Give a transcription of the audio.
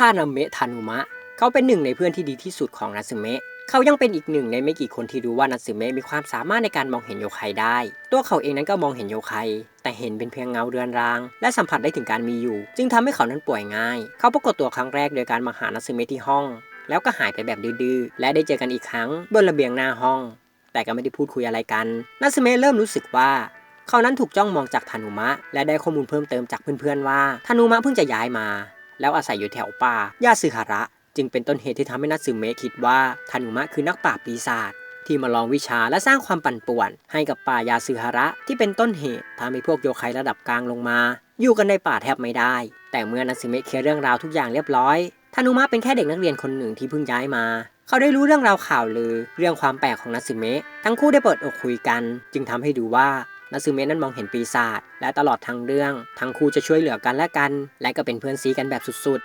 คานาเมะทานุมะ เขาเป็นหนึ่งในเพื่อนที่ดีที่สุดของนัสึเมะเขายังเป็นอีกหนึ่งในไม่กี่คนที่รู้ว่านัสึเมะมีความสามารถในการมองเห็นโยไคได้ ตัวเขาเองนั้นก็มองเห็นโยไคแต่เห็นเป็นเพียงเงาเรือนราง และสัมผัสได้ถึงการมีอยู่ จึงทำให้เขานั้นป่วยง่าย เขาปรากฏตัวครั้งแรกโดยการมาหานัสึเมะที่ห้อง แล้วก็หายไปแบบดื้อๆและได้เจอกันอีกครั้งบนระเบียงหน้าห้อง แต่ก็ไม่ได้พูดคุยอะไรกันนัสึเมะเริ่มรู้สึกว่าเขานั้นถูกจ้องมองจากธานุมะ และได้ข้อมูลเพิ่มเติมจากเพื่อนๆว่าธานุมะเพิ่งจะย้ายมา แล้วอาศัยอยู่แถวป่าย่าสึฮาระ จึงเป็นต้นเหตุที่ทำให้นัตสึเมะคิดว่าธานุมะคือนักปราบปีศาจที่มาลองวิชาและสร้างความปั่นป่วน ให้กับป่ายาสึฮาระที่เป็นต้นเหตุทำให้พวกโยไคระดับกลางลงมา อยู่กันในป่าแทบไม่ได้ แต่เมื่อนัตสึเมะเคลียร์เรื่องราวทุกอย่างเรียบร้อยธานุมะเป็นแค่เด็กนักเรียนคนหนึ่งที่เพิ่งย้ายมา เขาได้รู้เรื่องราวข่าวลือ เรื่องความแปลกของนัตสึเมะทั้งคู่ได้เปิดอกคุยกัน จึงทำให้ดูว่า นัตสึเมะนั้นมองเห็นปีศาจและตลอดทั้งเรื่อง ทั้งคู่จะช่วยเหลือกันและกัน และก็เป็นเพื่อนซีกันแบบสุด